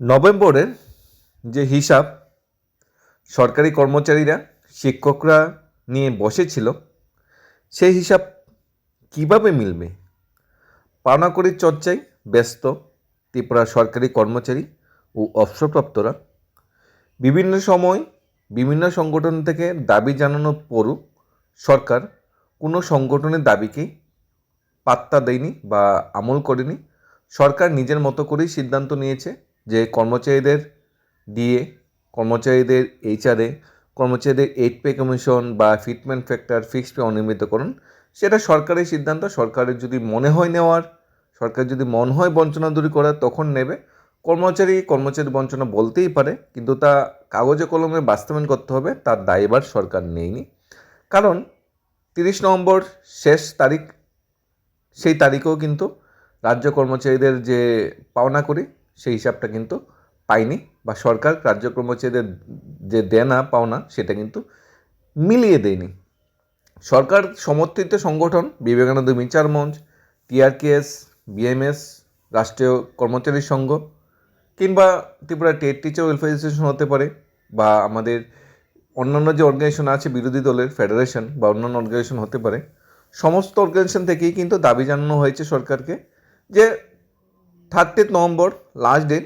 নভেম্বরের যে হিসাব, সরকারি কর্মচারীরা, শিক্ষকরা নিয়ে বসেছিল, সেই হিসাব কীভাবে মিলবে? পাওনাকড়ির চর্চায় ব্যস্ত ত্রিপুরা সরকারি কর্মচারী ও অবসরপ্রাপ্তরা বিভিন্ন সময় বিভিন্ন সংগঠন থেকে দাবি জানানোর পরও সরকার কোনো সংগঠনের দাবিকেই পাত্তা দেয়নি বা আমল করেনি। সরকার নিজের মতো করেই সিদ্ধান্ত নিয়েছে। যে কর্মচারীদের দিয়ে, কর্মচারীদের এইচআরএ কর্মচারীদের এইট পে কমিশন বা ফিটমেন্ট ফ্যাক্টর ফিক্সড পে অনিয়মিতকরণ সেটা সরকারের সিদ্ধান্ত। সরকারের যদি মনে হয় নেওয়ার, সরকার যদি মন হয় বঞ্চনা দূরী করার, তখন নেবে। কর্মচারী কর্মচারী বঞ্চনা বলতেই পারে, কিন্তু তা কাগজে কলমে বাস্তবায়ন করতে হবে, তার দায়ভার সরকার নেয়নি। কারণ তিরিশ নভেম্বর শেষ তারিখ, সেই তারিখেও কিন্তু রাজ্য কর্মচারীদের যে পাওনা করি সেই হিসাবটা কিন্তু পায়নি বা সরকার রাজ্য কর্মচারীদের যে দেনা পাওনা সেটা কিন্তু মিলিয়ে দেয়নি। সরকার সমর্থিত সংগঠন বিবেকানন্দ বিচার মঞ্চ, টিআরকেএস, বিএমএস, রাষ্ট্রীয় কর্মচারী সংঘ কিংবা Tripura TET teacher welfare association হতে পারে বা আমাদের অন্যান্য যে অর্গানাইজেশন আছে বিরোধী দলের ফেডারেশন বা অন্যান্য অর্গানাইজেশন হতে পারে, সমস্ত অর্গানাইজেশন থেকেই কিন্তু দাবি জানানো হয়েছে সরকারকে যে থার্টিথ নভেম্বর লাস্ট ডেট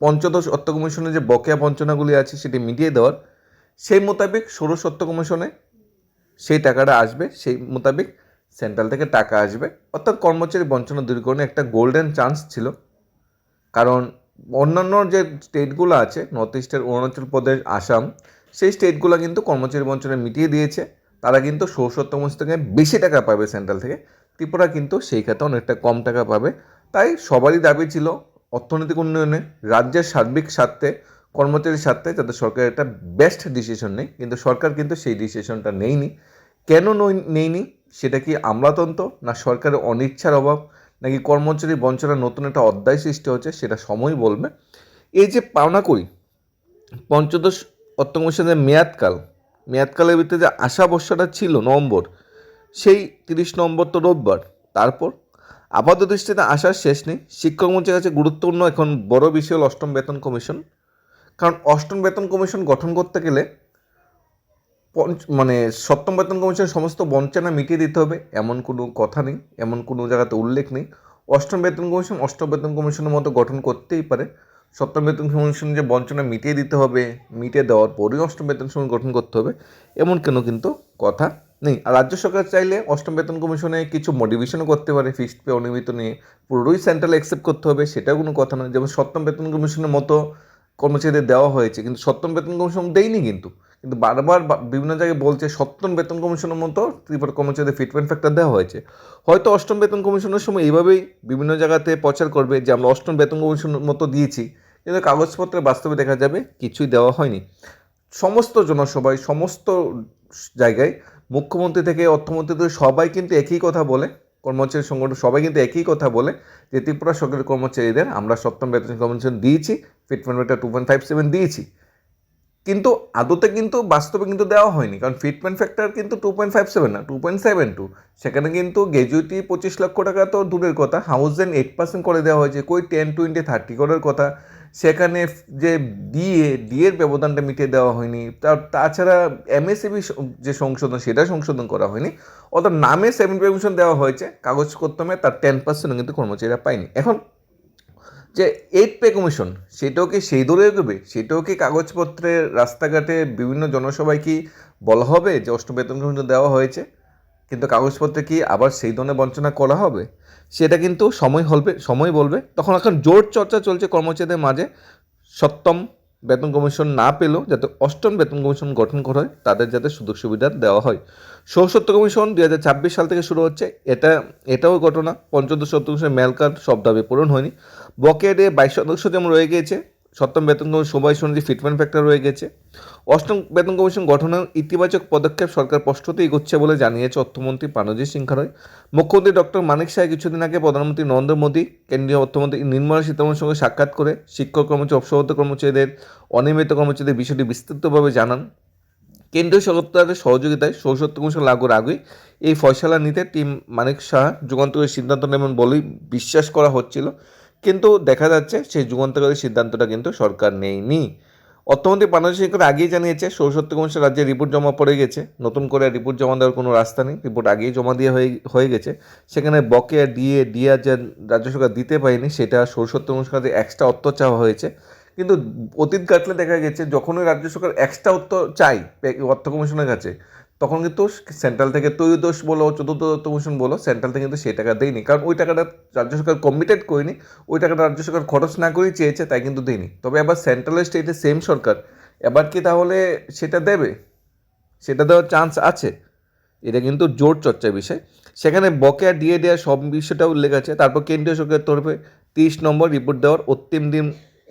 পঞ্চদশ অর্থ কমিশনের যে বকেয়া বঞ্চনাগুলি আছে সেটি মিটিয়ে দেওয়ার, সেই মোতাবেক ষোড়শ অর্থ কমিশনে সেই টাকাটা আসবে, সেই মোতাবেক সেন্ট্রাল থেকে টাকা আসবে। অর্থাৎ কর্মচারী বঞ্চনা দূরীকরণে একটা গোল্ডেন চান্স ছিল। কারণ অন্যান্য যে স্টেটগুলো আছে নর্থ ইস্টের অরুণাচল প্রদেশ, আসাম, সেই স্টেটগুলো কিন্তু কর্মচারী বঞ্চনা মিটিয়ে দিয়েছে। তারা কিন্তু ষোড়শোত্তম থেকে বেশি টাকা পাবে সেন্ট্রাল থেকে। ত্রিপুরা কিন্তু সেই খাতে অনেকটা কম টাকা পাবে। তাই সবারই দাবি ছিল অর্থনৈতিক উন্নয়নে রাজ্যের সার্বিক স্বার্থে, কর্মচারীর স্বার্থে যাতে সরকার একটা বেস্ট ডিসিশন নেই। কিন্তু সরকার কিন্তু সেই ডিসিশনটা নেয়নি। কেন নেয়নি? সেটা কি আমলাতন্ত্র না সরকারের অনিচ্ছার অভাব? নাকি কর্মচারী বঞ্চনার নতুন একটা অধ্যায় সৃষ্টি হচ্ছে, সেটা সময় বলবে। এই যে পাওনা করি, পঞ্চদশ অর্থ কমিশনের মেয়াদকাল, মেয়াদকালের ভিতরে যে আশা বর্ষাটা ছিল নভেম্বর, সেই তিরিশ নম্বর তো রোববার, তারপর আপাত দৃষ্টিতে আসার শেষ নেই। শিক্ষক মঞ্চের কাছে গুরুত্বপূর্ণ এখন বড় বিষয় হল অষ্টম বেতন কমিশন। কারণ অষ্টম বেতন কমিশন গঠন করতে গেলে মানে সপ্তম বেতন কমিশনের সমস্ত বঞ্চনা মিটিয়ে দিতে হবে। এমন কোনো কথা নেই, এমন কোনো জায়গাতে উল্লেখ নেই। অষ্টম বেতন কমিশন অষ্টম বেতন কমিশনের মতো গঠন করতেই পারে। সপ্তম বেতন কমিশন যে বঞ্চনা মিটিয়ে দিতে হবে, মিটিয়ে দেওয়ার পরেই অষ্টম বেতন কমিশন গঠন করতে হবে, এমন কেন কিন্তু কথা নেই। আর রাজ্য সরকার চাইলে অষ্টম বেতন কমিশনে কিছু মডিফিকেশনও করতে পারে ফিক্সড পে অনিয়মিত নিয়ে। পুরোই সেন্ট্রাল অ্যাকসেপ্ট করতে হবে, সেটাও কোনো কথা নয়। যেমন সপ্তম বেতন কমিশনের মতো কর্মচারীদের দেওয়া হয়েছে, কিন্তু সপ্তম বেতন কমিশন দেয়নি কিন্তু। কিন্তু বারবার বিভিন্ন জায়গায় বলছে সপ্তম বেতন কমিশনের মতো ত্রিপুরা কর্মচারীদের ফিটমেন্ট ফ্যাক্টর দেওয়া হয়েছে। হয়তো অষ্টম বেতন কমিশনের সময় এইভাবেই বিভিন্ন জায়গাতে প্রচার করবে যে আমরা অষ্টম বেতন কমিশনের মতো দিয়েছি, কিন্তু কাগজপত্রে বাস্তবে দেখা যাবে কিছুই দেওয়া হয়নি। সমস্ত জনসভায়, সমস্ত জায়গায় মুখ্যমন্ত্রী থেকে অর্থমন্ত্রী থেকে সবাই কিন্তু একই কথা বলে, কর্মচারী সংগঠন সবাই কিন্তু একই কথা বলে যে ত্রিপুরা সরকারি কর্মচারীদের আমরা সপ্তম বেতন কমিশন দিয়েছি fitment factor two point five seven দিয়েছি। কিন্তু আদতে কিন্তু বাস্তবে কিন্তু দেওয়া হয়নি, কারণ ফিটমেন্ট ফ্যাক্টর কিন্তু টু পয়েন্ট ফাইভ সেভেন না টু পয়েন্ট সেভেন টু সেখানে কিন্তু গ্র্যাজুয়েটি পঁচিশ লক্ষ টাকা তো দূরের কথা হাউজেন এইট পার্সেন্ট করে দেওয়া হয়েছে, কই টেন টোয়েন্টি থার্টি করার কথা। সেখানে যে ডিএ ডিএর ব্যবধানটা মিটিয়ে দেওয়া হয়নি তার তাছাড়া এমএসএবি যে সংশোধন, সেটা সংশোধন করা হয়নি। অর্থাৎ নামে সেভেন পারমিশন দেওয়া হয়েছে, কাগজপত্রমে তার টেন পার্সেন্ট কিন্তু কর্মচারীরা পায়নি। এখন যে এইট পে কমিশন সেটাও কি সেই দূরে এগোবে সেটাও কি কাগজপত্রে রাস্তাঘাটে বিভিন্ন জনসভায় কি বলা হবে যে অষ্টম বেতন কমিশন দেওয়া হয়েছে? কিন্তু কাগজপত্রে কি আবার সেই ধরনের বঞ্চনা করা হবে? সেটা কিন্তু সময় হলবে, সময় বলবে। তখন এখন জোর চর্চা চলছে কর্মচারীদের মাঝে। সপ্তম বেতন কমিশন না পেলেও যাতে অষ্টম বেতন কমিশন গঠন করা হয়, তাদের যাতে সুযোগ সুবিধা দেওয়া হয়। সৌসত্য কমিশন দুই হাজার ছাব্বিশ সাল থেকে শুরু হচ্ছে। এটা, এটাও ঘটনা। পঞ্চদশ সত্তর কমিশনের সব দাবি পূরণ হয়নি। দিয়ে বাইশ শতাংশ যেমন রয়ে গিয়েছে সপ্তম বেতন কমিশন শুনেছি ফিটমেন্ট ফ্যাক্টর রয়ে গেছে। অষ্টম বেতন কমিশন গঠনের ইতিবাচক পদক্ষেপ সরকার স্পষ্টতই এগোচ্ছে বলে জানিয়েছে অর্থমন্ত্রী পানজিৎ সিং খারয় মুখ্যমন্ত্রী ডক্টর মানিক শাহ কিছুদিন আগে প্রধানমন্ত্রী নরেন্দ্র মোদী, কেন্দ্রীয় অর্থমন্ত্রী নির্মলা সীতারামনের সঙ্গে সাক্ষাৎ করে শিক্ষক কর্মচারী অবসরত কর্মচারীদের, অনিয়মিত কর্মচারীদের বিষয়টি বিস্তৃতভাবে জানান। কেন্দ্রীয় সরকারের সহযোগিতায় সৌসত্য কমিশন লাগুর আগে এই ফয়সালা নিতে টিম মানিক শাহ যুগান্তরের সিদ্ধান্ত নেবেন বলেই বিশ্বাস করা হচ্ছিল। কিন্তু দেখা যাচ্ছে সেই যুগান্তকারী সিদ্ধান্তটা কিন্তু সরকার নেয়নি। অর্থমন্ত্রী পানসী শেখর আগেই জানিয়েছে ষোলসত্তর কমিশন রাজ্যে রিপোর্ট জমা পড়ে গেছে। নতুন করে রিপোর্ট জমা দেওয়ার কোনো রাস্তা নেই। রিপোর্ট আগেই জমা দিয়ে হয়ে হয়ে গেছে। সেখানে বকেয়া ডিএ ডিয়া যে রাজ্য সরকার দিতে পারেনি, সেটা ষোলসত্তর কমিশন এক্সট্রা অর্থ চাওয়া হয়েছে। কিন্তু অতীত কাটলে দেখা গেছে, যখনই রাজ্য সরকার এক্সট্রা অর্থ চাই অর্থ কমিশনের কাছে তখন কিন্তু সেন্ট্রাল থেকে ত্রয়োদশ বলো, চতুর্থ কমিশন বলো সেন্ট্রাল থেকে কিন্তু সেই টাকা দেয়নি। কারণ ওই টাকাটা রাজ্য সরকার কমিটেড করেনি, ওই টাকাটা রাজ্য সরকার খরচ না করেই চেয়েছে, তাই কিন্তু দেয়নি। তবে আবার সেন্ট্রাল স্টেটে সেম সরকার, এবার কি তাহলে সেটা দেবে? সেটা দেওয়ার চান্স আছে। এটা কিন্তু জোর চর্চার বিষয়। সেখানে বকেয়া দিয়ে দেওয়া সব বিষয়টা উল্লেখ আছে। তারপর কেন্দ্রীয় সরকারের তরফে তিরিশ নম্বর রিপোর্ট দেওয়ার অন্তিম দিন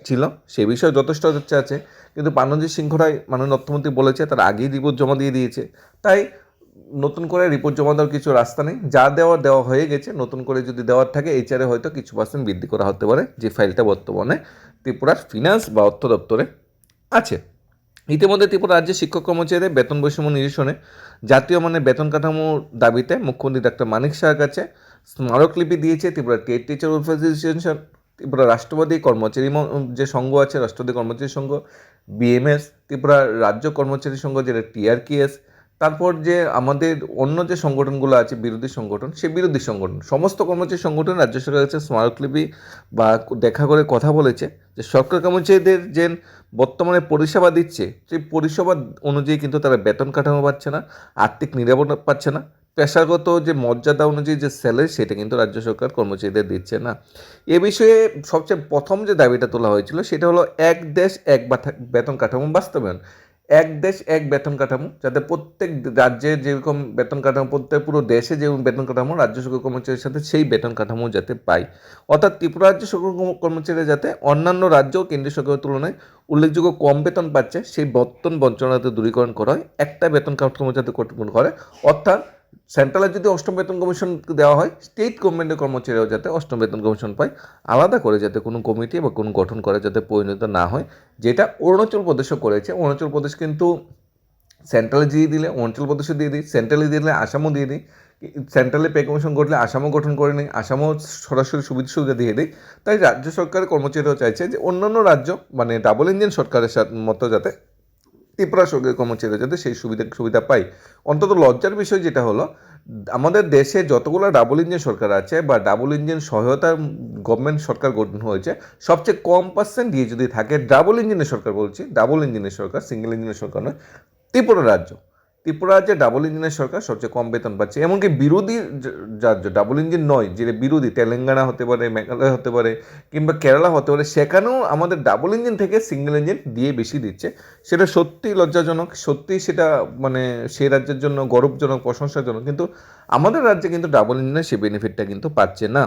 ছিল, সে বিষয়ে যথেষ্ট চর্চা আছে। কিন্তু পানজি সিংহ রায় মাননীয় অর্থমন্ত্রী বলেছে, তার আগেই রিপোর্ট জমা দিয়ে দিয়েছে। তাই নতুন করে রিপোর্ট জমা দেওয়ার কিছু রাস্তা নেই। যা দেওয়ার, দেওয়া হয়ে গেছে। নতুন করে যদি দেওয়ার থাকে, এইচআরে হয়তো কিছু পার্সেন্ট বৃদ্ধি করা হতে পারে, যে ফাইলটা বর্তমানে ত্রিপুরার ফিনান্স বা অর্থ দপ্তরে আছে। ইতিমধ্যে ত্রিপুরা রাজ্যের শিক্ষক কর্মচারীদের বেতন বৈষম্য নিরসনে জাতীয় মানে বেতন কাঠামোর দাবিতে মুখ্যমন্ত্রী ডাক্তার মানিক শাহের কাছে স্মারকলিপি দিয়েছে Tripura TET teacher welfare association Tripura রাষ্ট্রবাদী কর্মচারী যে সংঘ আছে রাষ্ট্রবাদী কর্মচারী সংঘ বিএমএস ত্রিপুরা রাজ্য কর্মচারী সংঘ যেটা টিআরকেএস তারপর যে আমাদের অন্য যে সংগঠনগুলো আছে, বিরোধী সংগঠন সে বিরোধী সংগঠন, সমস্ত কর্মচারী সংগঠন রাজ্য সরকারের কাছে স্মারকলিপি বা দেখা করে কথা বলেছে যে সরকার কর্মচারীদের যে বর্তমানে পরিষেবা দিচ্ছে, সেই পরিষেবা অনুযায়ী কিন্তু তারা বেতন কাঠামো পাচ্ছে না, আর্থিক নিরাপত্তা পাচ্ছে না পেশাগত যে মর্যাদা অনুযায়ী যে স্যালারি সেটা কিন্তু রাজ্য সরকার কর্মচারীদের দিচ্ছে না। এ বিষয়ে সবচেয়ে প্রথম যে দাবিটা তোলা হয়েছিল, সেটা হলো এক দেশ এক বেতন কাঠামো বাস্তবায়ন। এক দেশ এক বেতন কাঠামো, যাতে প্রত্যেক রাজ্যে যেরকম বেতন কাঠামো, প্রত্যেক পুরো দেশে যেরকম বেতন কাঠামো, রাজ্য সরকার কর্মচারীর সাথে সেই বেতন কাঠামো যাতে পায়। অর্থাৎ ত্রিপুরা রাজ্য সরকার কর্মচারীরা যাতে অন্যান্য রাজ্য ও কেন্দ্রীয় সরকারের তুলনায় উল্লেখযোগ্য কম বেতন পাচ্ছে, সেই বেতন বঞ্চনা যাতে দূরীকরণ করা হয় একটা বেতন কাঠামো যাতে কর্তৃপক্ষ করে। অর্থাৎ সেন্ট্রালের যদি অষ্টম বেতন কমিশন দেওয়া হয় স্টেট গভর্নমেন্টের কর্মচারীরাও যাতে অষ্টম বেতন কমিশন পায়, আলাদা করে যাতে কোনো কমিটি বা কোনো গঠন করে যাতে পরিণত না হয়, যেটা অরুণাচল প্রদেশও করেছে। অরুণাচল প্রদেশ কিন্তু সেন্ট্রালে দিয়ে দিলে, অরুণাচল প্রদেশে দিয়ে দিই সেন্ট্রালে দিয়ে দিলে আসামও দিয়ে দিই সেন্ট্রালে পে কমিশন করলে আসামও গঠন করে নিই, আসামও সরাসরি সুবিধা সুবিধা দিয়ে দিই। তাই রাজ্য সরকারের কর্মচারীরাও চাইছে যে অন্যান্য রাজ্য মানে ডাবল ইঞ্জিন সরকারের মতো যাতে ত্রিপুরা সঙ্গে কর্মচারীরা যাতে সেই সুবিধা সুবিধা পাই অন্তত লজ্জার বিষয় যেটা হলো, আমাদের দেশে যতগুলো ডাবল ইঞ্জিন সরকার আছে বা ডাবল ইঞ্জিন সহায়তা গভর্নমেন্ট সরকার গঠন হয়েছে, সবচেয়ে কম পার্সেন্ট দিয়ে যদি থাকে ডাবল ইঞ্জিনের সরকার বলছি, ডাবল ইঞ্জিনের সরকার সিঙ্গেল ইঞ্জিনের সরকার নয়, ত্রিপুরা রাজ্য। ত্রিপুরা রাজ্যে ডাবল ইঞ্জিনের সরকার সবচেয়ে কম বেতন পাচ্ছে। এমনকি বিরোধী রাজ্য ডাবল ইঞ্জিন নয় যেটা বিরোধী, তেলেঙ্গানা হতে পারে, মেঘালয় হতে পারে, কিংবা কেরালা হতে পারে, সেখানেও আমাদের ডাবল ইঞ্জিন থেকে সিঙ্গেল ইঞ্জিন দিয়ে বেশি দিচ্ছে। সেটা সত্যিই লজ্জাজনক, সত্যিই সেটা মানে সেই রাজ্যের জন্য গৌরবজনক, প্রশংসাজনক, কিন্তু আমাদের রাজ্যে কিন্তু ডাবল ইঞ্জিনের সে বেনিফিটটা কিন্তু পাচ্ছে না।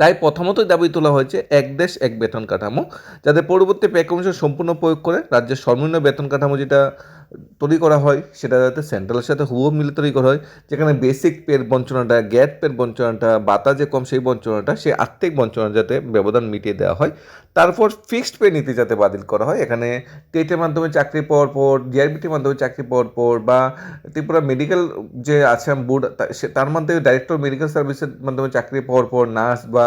তাই প্রথমত দাবি তোলা হয়েছে, এক দেশ, এক বেতন কাঠামো। যাতে পরবর্তী পে কমিশন সম্পূর্ণ প্রয়োগ করে রাজ্যের সর্বনিম্ন বেতন কাঠামো যেটা তৈরি করা হয়, সেটা যাতে সেন্ট্রালের সাথে হুবহু মিলে তৈরি করা হয়, যেখানে বেসিক পের বঞ্চনাটা গ্যাট পের বঞ্চনাটা বাতা যে কম সেই বঞ্চনাটা, সেই আর্থিক বঞ্চনা যাতে ব্যবধান মিটিয়ে দেওয়া হয়। তারপর ফিক্সড পে নীতি যাতে বাতিল করা হয়, এখানে টেটের মাধ্যমে চাকরি পাওয়ার পর ডিআরবিটির মাধ্যমে চাকরি পাওয়ার পর, বা ত্রিপুরা মেডিকেল যে আসাম বোর্ড তার মাধ্যমে ডাইরেক্টর মেডিকেল সার্ভিসের মাধ্যমে চাকরি পাওয়ার পর নার্স বা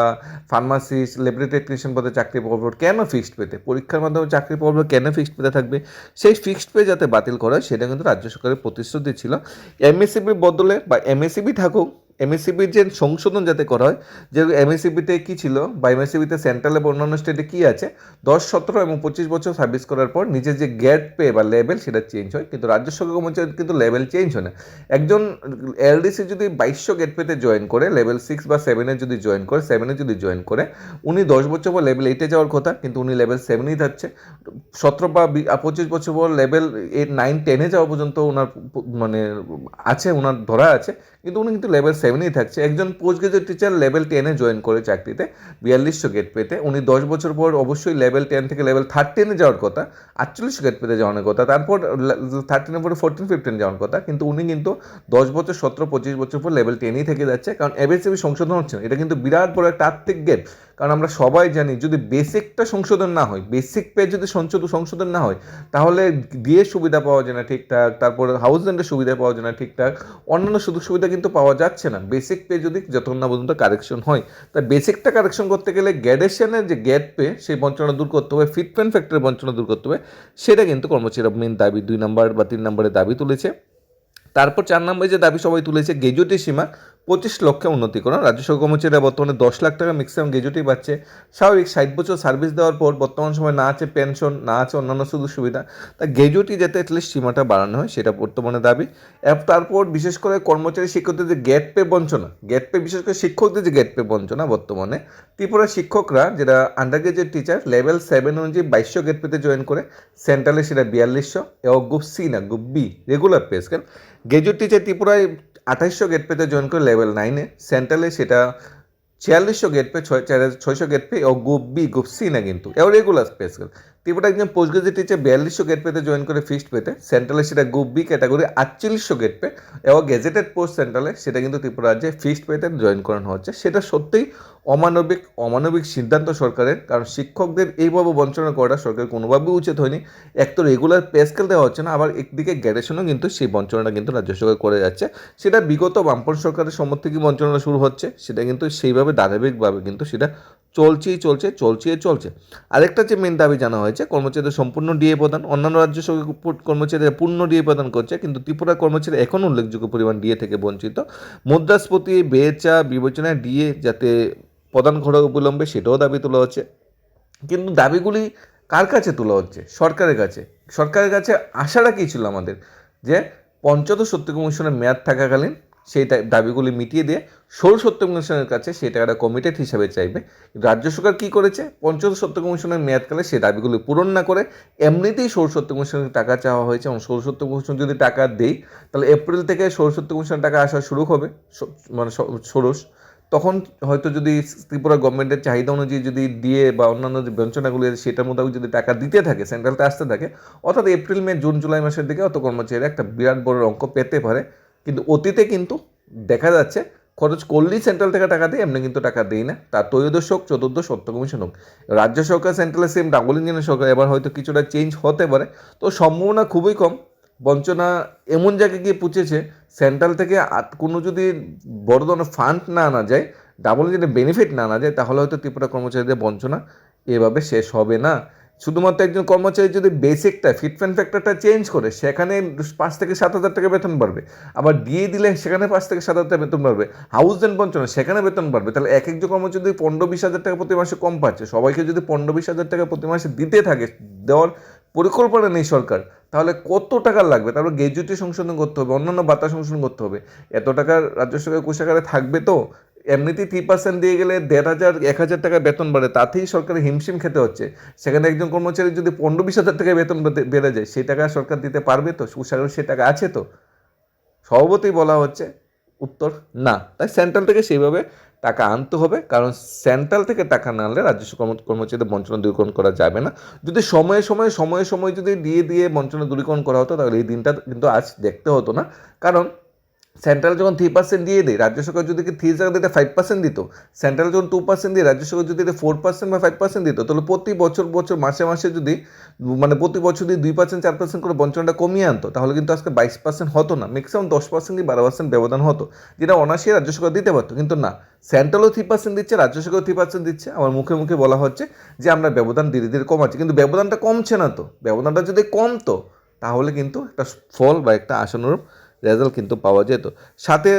ফার্মাসিস্ট ল্যাবরেটরি টেকনিশিয়ান পদে চাকরি পাওয়ার পর, কেন ফিক্সড পেতে পরীক্ষার মাধ্যমে চাকরি পাওয়ার পর কেন ফিক্সড পেতে থাকবে? সেই ফিক্সড পে যাতে বাতিল করা করে সেটা কিন্তু রাজ্য সরকারের প্রতিশ্রুতি ছিল। এমএসিবির বদলে বা এমএসিবি থাকুক এমএসসিবির যে সংশোধন যাতে করা হয়, যে এমএসিবিতে কী ছিল বা এমএসিবিতে সেন্ট্রাল এবং অন্যান্য স্টেটে কী আছে, দশ, সতেরো এবং পঁচিশ বছর সার্ভিস করার পর নিজের যে গ্যাট পে বা লেভেল সেটা চেঞ্জ হয়, কিন্তু রাজ্য সরকার কর্মচারী কিন্তু লেভেল চেঞ্জ হয় না। একজন এলডিসি যদি বাইশশো গেট পেতে জয়েন করে লেভেল সিক্স বা সেভেনে যদি জয়েন করে সেভেনে যদি জয়েন করে, উনি দশ বছর পর লেভেল এইটে যাওয়ার কথা, কিন্তু উনি লেভেল সেভেনেই থাকছে। সতেরো বা পঁচিশ বছর পর লেভেল এইট নাইন টেনে যাওয়া পর্যন্ত ওনার মানে আছে, ওনার ধরা আছে, কিন্তু উনি কিন্তু লেভেল সেভেনেই থাকছে। একজন পোস্ট গ্রাজুয়েট টিচার লেভেল টেনে জয়েন করে চাকরিতে, বিয়াল্লিশশো গেট পেতে। উনি দশ বছর পর অবশ্যই লেভেল টেন থেকে লেভেল থার্টিনে যাওয়ার কথা, আটচল্লিশশো গেট পেতে যাওয়ার কথা। তারপর থার্টিনের পরে ফোরটিন ফিফটিন যাওয়ার কথা। কিন্তু উনি কিন্তু দশ বছর, সতেরো, পঁচিশ বছর পর লেভেল টেনেই থেকে যাচ্ছে। কারণ এবিসিবি সংশোধন হচ্ছে না। এটা কিন্তু বিরাট বড় একটা আর্থিক গেট কারণ আমরা সবাই জানি যদি বেসিকটা সংশোধন না হয়, বেসিক পে যদি সংশোধন সংশোধন না হয়, তাহলে বিয়ের সুবিধা পাওয়া যায় না ঠিকঠাক, তারপর হাউস রেন্টের সুবিধা পাওয়া যায় না ঠিকঠাক, অন্যান্য সুযোগ সুবিধা কিন্তু পাওয়া যাচ্ছে না। বেসিক পে যদি যতক্ষণ না পর্যন্ত কারেকশন হয় তাই বেসিকটা কারেকশন করতে গেলে গ্যাডেশনের যে গ্যাট পে সেই বঞ্চনা দূর করতে হবে ফিটমেন্ট ফ্যাক্টরের বঞ্চনা দূর করতে হবে, সেটা কিন্তু কর্মচারীরা মেন দাবি দুই নম্বর বা তিন নম্বরের দাবি তুলেছে। তারপর চার নম্বরে যে দাবি সবাই তুলেছে, গেজুটি সীমা পঁচিশ লক্ষে উন্নতি উন্নতিকরণ রাজ্য সরকার কর্মচারীরা বর্তমানে দশ লাখ টাকা ম্যাক্সিমাম গেজুটি পাচ্ছে। স্বাভাবিক, ষাট বছর সার্ভিস দেওয়ার পর বর্তমান সময় না আছে পেনশন না আছে অন্যান্য সুযোগ সুবিধা। তা গেজুটি যাতে অ্যাটলিস্ট সীমাটা বাড়ানো হয়, সেটা বর্তমানে দাবি। তারপর বিশেষ করে কর্মচারী, শিক্ষকদের যে গ্যাট পে বঞ্চনা গ্যাট পে বিশেষ করে শিক্ষকদের যে গ্যাট পে বঞ্চনা বর্তমানে, ত্রিপুরা শিক্ষকরা যেটা under graduate teacher level seven অনুযায়ী বাইশশো গেট পেতে জয়েন করে সেন্ট্রালে সেটা বিয়াল্লিশশো এবং গ্রুপ সি না group B regular pay scale graduate teacher ত্রিপুরায় আঠাইশশো গেট পেতে জয়েন করে লেভেল নাইনে সেন্ট্রালে সেটা ছিয়াল্লিশশো গেট পে ছয় ছয়শো গেট পে ও গ্রুপ বি গ্রুপ সি না কিন্তু। এও রেগুলার স্পেস ত্রিপুরা একজন পোস্ট গ্রাজুয়েট টিচার বিয়াল্লিশশো গেট পেতে জয়েন করে ফিক্সড পেতে। সেন্ট্রালে সেটা গ্রুপ বি ক্যাটাগরি আটচল্লিশশো গেট পে। এবং গেজেটেড পোস্ট সেন্ট্রালে সেটা কিন্তু ত্রিপুরা রাজ্যে ফিক্সড পেতে জয়েন করানো হচ্ছে। সেটা সত্যিই অমানবিক অমানবিক সিদ্ধান্ত সরকারের, কারণ শিক্ষকদের এইভাবে বঞ্চনা করাটা সরকার কোনোভাবেই উচিত হয়নি। এক তো রেগুলার পে স্কেল দেওয়া হচ্ছে না, আবার একদিকে গ্যারেশনও কিন্তু সেই বঞ্চনাটা কিন্তু রাজ্য সরকার করে যাচ্ছে। সেটা বিগত বামপন সরকারের সময় থেকে বঞ্চনা শুরু হচ্ছে। সেটা কিন্তু সেইভাবে ধারাবাহিকভাবে কিন্তু সেটা চলছেই চলছে চলছেই চলছে। আরেকটা যে মেন দাবি জানা হয়েছে কর্মচারীদের সম্পূর্ণ ডিএ প্রদান, অন্যান্য রাজ্য কর্মচারীরা পূর্ণ ডিএ প্রদান করছে, কিন্তু ত্রিপুরা কর্মচারী এখনও উল্লেখযোগ্য পরিমাণ ডিএ থেকে বঞ্চিত। মুদ্রাস্ফীতি, বেচা, বিবেচনায় ডিএ যাতে প্রদান করা অবিলম্বে সেটাও দাবি তোলা হচ্ছে। কিন্তু দাবিগুলি কার কাছে তোলা হচ্ছে? সরকারের কাছে। সরকারের কাছে আশাটা কী ছিল আমাদের? যে পঞ্চদশ সত্য কমিশনের মেয়াদ থাকাকালীন সেই দাবিগুলি মিটিয়ে দিয়ে সৌর সত্য কমিশনের কাছে সেই টাকাটা কমিটেড হিসাবে চাইবে। রাজ্য সরকার কী করেছে? পঞ্চদশ সত্য কমিশনের মেয়াদকালে সেই দাবিগুলি পূরণ না করে এমনিতেই সৌর সত্য কমিশনের টাকা চাওয়া হয়েছে এবং সৌর সত্য কমিশন যদি টাকা দেই, তাহলে এপ্রিল থেকে সৌর সত্য কমিশনের টাকা আসা শুরু হবে মানে ষোড়শ। তখন হয়তো যদি ত্রিপুরা গভর্নমেন্টের চাহিদা অনুযায়ী যদি দিয়ে বা অন্যান্য যে বঞ্চনাগুলি আছে, সেটার মোতাবেক যদি টাকা দিতে থাকে সেন্ট্রালতে আসতে থাকে, অর্থাৎ এপ্রিল, মে, জুন, জুলাই মাসের দিকে অত কর্মচারীরা একটা বিরাট বড় অঙ্ক পেতে পারে। কিন্তু অতীতে কিন্তু দেখা যাচ্ছে খরচ করলেই সেন্ট্রাল থেকে টাকা দেয়, এমনি কিন্তু টাকা দেয় না। তার ত্রয়োদশ হোক, চতুর্দশ সত্য কমিশন হোক। রাজ্য সরকার সেন্ট্রালে সেম ডাবল ইঞ্জিনের সরকার, এবার হয়তো কিছুটা চেঞ্জ হতে পারে। তো সম্ভাবনা খুবই কম। বঞ্চনা এমন জায়গায় গিয়ে পুঁচেছে সেন্ট্রাল থেকে কোনো যদি বড় ধরনের ফান্ড না আনা যায় ডাবল ইঞ্জিনের বেনিফিট না আনা যায়, তাহলে হয়তো ত্রিপুরা কর্মচারীদের বঞ্চনা এভাবে শেষ হবে না। শুধুমাত্র একজন কর্মচারী যদি বেসিকটা ফিটমেন্ট ফ্যাক্টরটা চেঞ্জ করে, সেখানে পাঁচ থেকে সাত হাজার টাকা বেতন বাড়বে। আবার দিয়ে দিলে সেখানে পাঁচ থেকে সাত হাজার টাকা বেতন বাড়বে। হাউস রেন্ট বঞ্চনা, সেখানে বেতন বাড়বে। তাহলে এক একজন কর্মচারী যদি পনেরো বিশ হাজার টাকা প্রতি মাসে কম পাচ্ছে, সবাইকে যদি পনেরো বিশ হাজার টাকা প্রতি মাসে দিতে থাকে, দেওয়ার পরিকল্পনা নেই সরকার, তাহলে কত টাকা লাগবে? তারপর গ্র্যাজুয়েটি সংশোধন করতে হবে, অন্যান্য ভাতা সংশোধন করতে হবে। এত টাকা রাজ্য সরকার কোষাগারে থাকবে তো? এমনিতেই থ্রি পার্সেন্ট দিয়ে গেলে দেড় হাজার, এক হাজার টাকা বেতন বাড়ে, তাতেই সরকারের হিমশিম খেতে হচ্ছে। সেখানে একজন কর্মচারী যদি পনেরো বিশ হাজার টাকা বেতন বেড়ে- যায়, সেই টাকা সরকার দিতে পারবে তো? কোষাগারে সে টাকা আছে তো? স্বভাবতই বলা হচ্ছে, উত্তর না। তাই সেন্ট্রাল থেকে সেইভাবে টাকা আনতে হবে, কারণ সেন্ট্রাল থেকে টাকা না আনলে রাজ্য কর্ম- কর্মচারীদের বঞ্চনা দূরীকরণ করা যাবে না। যদি সময়ে সময়ে সময়ে সময়ে যদি দিয়ে দিয়ে বঞ্চনা দূরীকরণ করা হতো, তাহলে এই দিনটা কিন্তু আজ দেখতে হতো না। কারণ সেন্ট্রাল যখন থ্রি পার্সেন্ট দিয়ে দেয়, রাজ্য সরকার যদি থ্রি জায়গা দিতে ফাইভ পার্সেন্ট দিত সেন্ট্রাল যখন টু পার্সেন্ট দিয়ে, রাজ্য সরকার যদি ফোর পার্সেন্ট বা ফাইভ পার্সেন্ট দিত, তাহলে প্রতি বছর বছর, মাসে মাসে যদি মানে প্রতি বছর যদি দুই পার্সেন্ট চার পার্সেন্ট করে বঞ্চনাটা কমিয়ে আনতো, তাহলে কিন্তু আজকে বাইশ পার্সেন্ট হতো না ম্যাক্সিমাম দশ পার্সেন্ট কি বারো পার্সেন্ট ব্যবধান হতো, যেটা অনায়াসে রাজ্য সরকার দিতে পারতো, কিন্তু না সেন্ট্রালও থ্রি পার্সেন্ট দিচ্ছে, রাজ্য সরকারও থ্রি পার্সেন্ট দিচ্ছে, আমার মুখে মুখে বলা হচ্ছে যে আমরা ব্যবধান ধীরে ধীরে কমাচ্ছি, কিন্তু ব্যবধানটা কমছে না তো, ব্যবধানটা যদি কমতো, তাহলে কিন্তু একটা ফল বা একটা আশানুরূপ রেজাল্ট কিন্তু পাওয়া যেত। সাথে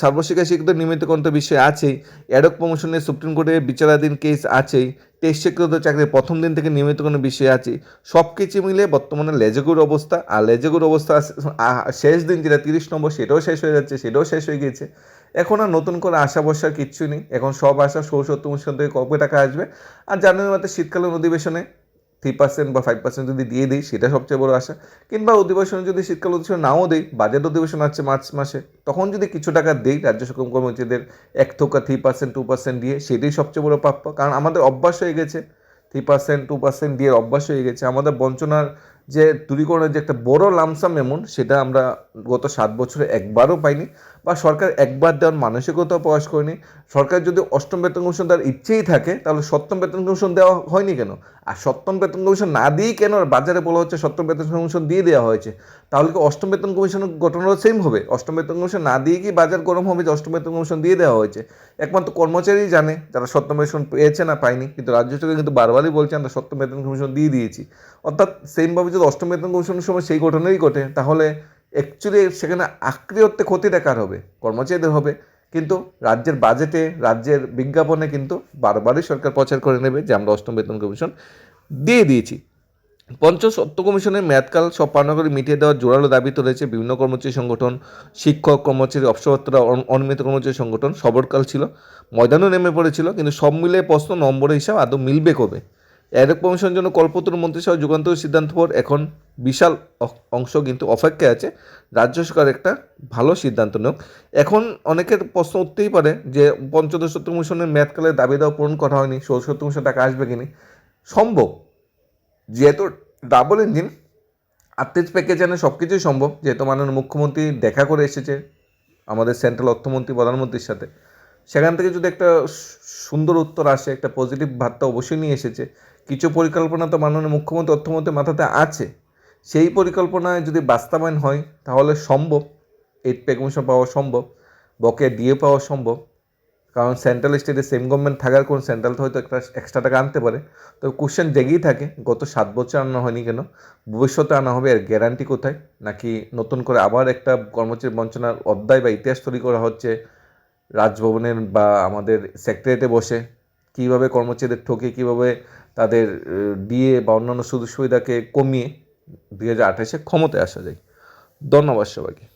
সর্বশিক্ষা শিক্ষকদের নিয়মিতকরণ বিষয় আছেই। অ্যাডক প্রমোশনে সুপ্রিম কোর্টে বিচারাধীন কেস আছেই। টেস্ট শিক্ষকদের চাকরির প্রথম দিন থেকে নিয়মিতকরণের বিষয় আছে সব কিছু মিলে বর্তমানে লেজেগুর অবস্থা। আর লেজেগুর অবস্থা শেষ দিন যেটা তিরিশ নম্বর, সেটাও শেষ হয়ে যাচ্ছে, সেটাও শেষ হয়ে গিয়েছে। এখন আর নতুন করে আশা বসার কিচ্ছু নেই। এখন সব আশা সৌসত্তর অনুষ্ঠান থেকে কবে টাকা আসবে? আর জানুয়ারি মাসে শীতকালীন অধিবেশনে থ্রি পার্সেন্ট বা ফাইভ পার্সেন্ট যদি দিয়ে দিই, সেটা সবচেয়ে বড় আশা। কিংবা অধিবেশনে যদি শীতকাল অধিবেশন নাও দেই বাজেট অধিবেশন আছে মার্চ মাসে, তখন যদি কিছু টাকা দেই, রাজ্য সরকার কর্মচারীদের এক থোকা থ্রি পার্সেন্ট টু পার্সেন্ট দিয়ে, সেটাই সবচেয়ে বড় প্রাপ্য। কারণ আমাদের অভ্যাস হয়ে গেছে থ্রি পার্সেন্ট টু পার্সেন্ট দিয়ে অভ্যাস হয়ে গেছে। আমাদের বঞ্চনার যে দূরীকরণের যে একটা বড় লামসাম এমন, সেটা আমরা গত সাত বছরে একবারও পাইনি। বা সরকার একবার দেওয়ার মানসিকতাও প্রকাশ করেনি। সরকার যদি অষ্টম বেতন কমিশন দেওয়ার ইচ্ছেই থাকে, তাহলে সপ্তম বেতন কমিশন দেওয়া হয়নি কেন? আর সপ্তম বেতন কমিশন না দিয়েই কেন বাজারে বলা হচ্ছে সপ্তম বেতন কমিশন দিয়ে দেওয়া হয়েছে? তাহলে কি অষ্টম বেতন কমিশনের ঘটনাটা সেম হবে? অষ্টম বেতন কমিশন না দিয়ে কি বাজার গরম হবে যে অষ্টম বেতন কমিশন দিয়ে দেওয়া হয়েছে? একমাত্র কর্মচারী জানে, যারা সপ্তম বেতন পেয়েছে না পায়নি, কিন্তু রাজ্য সরকার কিন্তু বারবারই বলছে, আমরা সপ্তম বেতন কমিশন দিয়ে দিয়েছি। অর্থাৎ সেমভাবে যদি অষ্টম বেতন কমিশনের সময় সেই ঘটনাই ঘটে, তাহলে অ্যাকচুয়ালি সেখানে আক্রি অর্থে ক্ষতিটা কার হবে, কর্মচারীদের হবে। কিন্তু রাজ্যের বাজেটে রাজ্যের বিজ্ঞাপনে কিন্তু বারবারই সরকার প্রচার করে নেবে যে আমরা অষ্টম বেতন কমিশন দিয়ে দিয়েছি। পঞ্চম সত্য কমিশনের মেয়াদকাল সব পাওনাগুলি মিটিয়ে দেওয়ার জোরালো দাবি তুলেছে বিভিন্ন কর্মচারী সংগঠন, শিক্ষক কর্মচারী অবসরপ্রাপ্তরা অন- অনিয়মিত কর্মচারী সংগঠন, সবরকাল ছিল। ময়দানও নেমে পড়েছিল, কিন্তু সব মিলে প্রশ্ন নম্বরের হিসাব আদৌ মিলবে কবে? এরক কমিশনের জন্য কল্পতরু মন্ত্রিসভা যুগান্তর সিদ্ধান্ত পর এখন বিশাল অংশ কিন্তু অপেক্ষায় আছে। রাজ্য সরকার একটা ভালো সিদ্ধান্ত নেওক এখন অনেকের প্রশ্ন উঠতেই পারে যে, পঞ্চদশ সত্য কমিশনের মেয়াদকালের দাবি দেওয়া পূরণ করা হয়নি ষোলো সত্য কমিশন টাকা আসবে কিনি? সম্ভব। যেহেতু ডাবল ইঞ্জিন আর্থিক প্যাকেজ এনে সব কিছুই সম্ভব। যেহেতু মাননীয় মুখ্যমন্ত্রী দেখা করে এসেছে আমাদের সেন্ট্রাল অর্থমন্ত্রী, প্রধানমন্ত্রীর সাথে। সেখান থেকে যদি একটা সুন্দর উত্তর আসে, একটা পজিটিভ বার্তা অবশ্যই নিয়ে এসেছে। কিছু পরিকল্পনা তো মাননীয় মুখ্যমন্ত্রী, অর্থমন্ত্রীর মাথাতে আছে। সেই পরিকল্পনায় যদি বাস্তবায়ন হয়, তাহলে সম্ভব। এইট পে কমিশন পাওয়া সম্ভব বকে ডিএ পাওয়া সম্ভব। কারণ সেন্ট্রাল স্টেটে সেম গভর্নমেন্ট থাকার কোন সেন্ট্রাল তো হয়তো একটা এক্সট্রা টাকা আনতে পারে। তো কোশ্চেন জেগেই থাকে, গত সাত বছর আনা হয়নি কেন? ভবিষ্যতে আনা হবে এর গ্যারান্টি কোথায়? নাকি নতুন করে আবার একটা কর্মচারী বঞ্চনার অধ্যায় বা ইতিহাস তৈরি করা হচ্ছে রাজভবনের বা আমাদের সেক্রেটারিয়েটে বসে? কীভাবে কর্মচারীদের ঠকে, কীভাবে তাদের ডিএ বা অন্যান্য সুযোগ সুবিধাকে কমিয়ে দুই হাজার আঠাশে ক্ষমতায় আসা যায়। ধন্যবাদ সবাইকে।